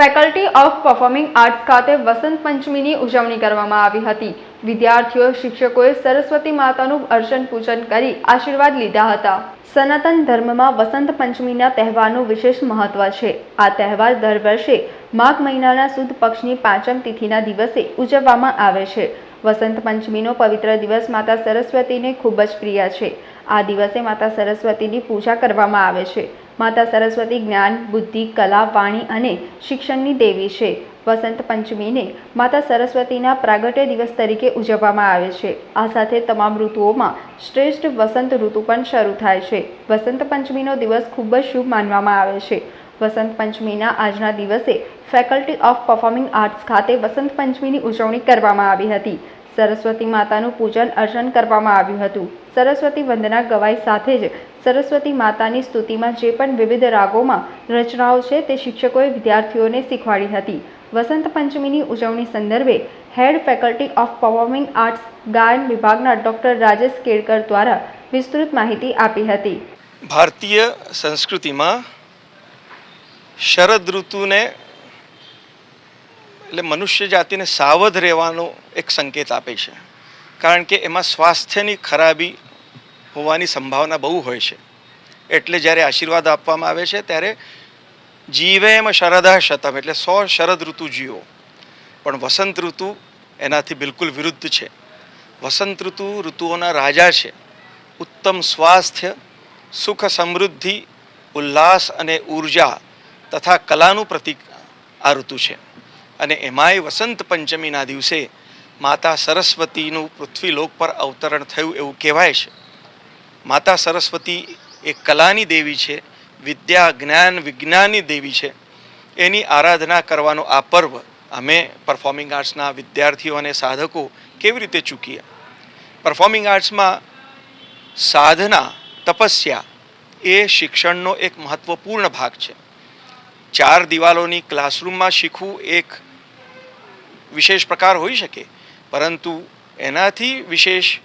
Faculty of performing arts ખાતે વસંત પંચમીની ઉજવણી કરવામાં આવી હતી. વિદ્યાર્થીઓ, શિક્ષકોએ સરસ્વતી માતાનું અર્ચન પૂજન કરી આશીર્વાદ લીધા હતા. સનાતન ધર્મમાં વસંત પંચમીના તહેવારનું વિશેષ મહત્વ છે. આ તહેવાર દર વર્ષે માઘ મહિનાના સુદ પક્ષની પાંચમ તિથિના દિવસે ઉજવવામાં આવે છે. વસંત પંચમીનો પવિત્ર દિવસ માતા સરસ્વતીને ખૂબ જ પ્રિય છે. આ દિવસે માતા સરસ્વતીની પૂજા કરવામાં આવે છે. માતા સરસ્વતી જ્ઞાન, બુદ્ધિ, કલા, વાણી અને શિક્ષણની દેવી છે. વસંત પંચમીને માતા સરસ્વતીના પ્રાગટ્ય દિવસ તરીકે ઉજવવામાં આવે છે. આ સાથે તમામ ઋતુઓમાં શ્રેષ્ઠ વસંત ઋતુ પણ શરૂ થાય છે. વસંત પંચમીનો દિવસ ખૂબ જ શુભ માનવામાં આવે છે. વસંત પંચમીના આજના દિવસે ફેકલ્ટી ઓફ પરફોર્મિંગ આર્ટ્સ ખાતે વસંત પંચમીની ઉજવણી કરવામાં આવી હતી. સરસ્વતી માતાનું પૂજન અર્ચન કરવામાં આવ્યું હતું. સરસ્વતી વંદના ગવાઈ સાથે જ સરસ્વતી માતાની સ્તુતિમાં જે પણ વિવિધ રાગોમાં રચનાઓ છે તે શિક્ષકોએ વિદ્યાર્થીઓને શીખવાડી હતી. વસંત પંચમીની ઉજવણી સંદર્ભે head faculty of performing arts ગાયન વિભાગના ડૉક્ટર રાજેશ કેળકર દ્વારા વિસ્તૃત માહિતી આપી હતી. ભારતીય સંસ્કૃતિમાં શરદ ઋતુને એટલે મનુષ્ય જાતિને સાવધ રહેવાનો એક સંકેત આપે છે. કારણ કે એમાં સ્વાસ્થ્યની ખરાબી હોવાની સંભાવના બહુ હોય છે. એટલે જ્યારે આશીર્વાદ આપવામાં આવે છે, ત્યારે જીવે એમ શરદા શતમ એટલે સો શરદ ઋતુ જીવો. પણ વસંત ઋતુ એનાથી બિલકુલ વિરુદ્ધ છે. વસંત ઋતુ ઋતુઓના રાજા છે. ઉત્તમ સ્વાસ્થ્ય, સુખ સમૃદ્ધિ, ઉલ્લાસ અને ઊર્જા તથા કલાનું પ્રતીક આ ઋતુ છે. અને એમાંય વસંત પંચમીના દિવસે માતા સરસ્વતીનું પૃથ્વીલોક પર અવતરણ થયું એવું કહેવાય છે. માતા સરસ્વતી એ કલાની દેવી છે, વિદ્યા, જ્ઞાન વિજ્ઞાનની દેવી છે. એની આરાધના કરવાનો આ પર્વ અમે પરફોર્મિંગ આર્ટ્સના વિદ્યાર્થીઓ અને સાધકો કેવી રીતે ચૂકીએ? પરફોર્મિંગ આર્ટ્સમાં સાધના, તપસ્યા એ શિક્ષણનો એક મહત્વપૂર્ણ ભાગ છે. ચાર દિવાલોની ક્લાસરૂમમાં શીખવું એક વિશેષ પ્રકાર હોઈ શકે. પરંતુ એનાથી વિશેષ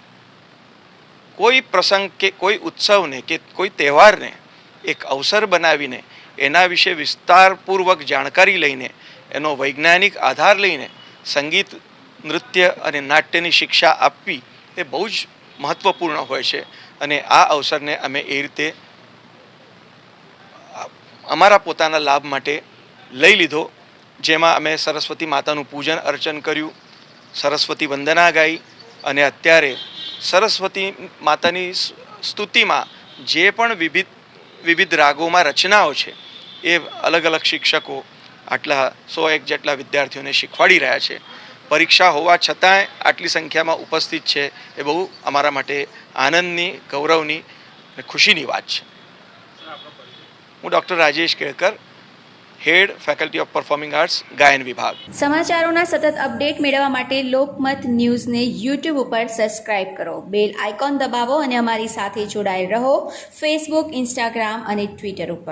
કોઈ પ્રસંગ કે કોઈ ઉત્સવને કે કોઈ તહેવારને એક અવસર બનાવીને એના વિશે વિસ્તારપૂર્વક જાણકારી લઈને, એનો વૈજ્ઞાનિક આધાર લઈને સંગીત, નૃત્ય અને નાટ્યની શિક્ષા આપવી એ બહુ જ મહત્ત્વપૂર્ણ હોય છે. અને આ અવસરને અમે એ રીતે અમારા પોતાના લાભ માટે લઈ લીધો. જેમાં અમે સરસ્વતી માતાનું પૂજન, અર્ચન કર્યું, સરસ્વતી વંદના ગાઈ અને અત્યારે સરસ્વતી માતાની સ્તુતિમાં જે પણ વિવિધ વિવિધ રાગોમાં રચનાઓ છે, એ અલગ અલગ શિક્ષકો આટલા સો એક જેટલા વિદ્યાર્થીઓને શીખવાડી રહ્યા છે. પરીક્ષા હોવા છતાંય આટલી સંખ્યામાં ઉપસ્થિત છે એ બહુ અમારા માટે આનંદની, ગૌરવની અને ખુશીની વાત છે. હું doctor Rajesh Kelkar head faculty of performing arts, ગાયન વિભાગ. સમાચારોના સતત અપડેટ મેળવવા માટે લોકમત ન્યૂઝને યુટ્યુબ ઉપર સબસ્ક્રાઇબ કરો. બેલ આઇકોન દબાવો અને અમારી સાથે જોડાયેલ રહો. ફેસબુક ઇન્સ્ટાગ્રામ અને ટ્વિટર ઉપર.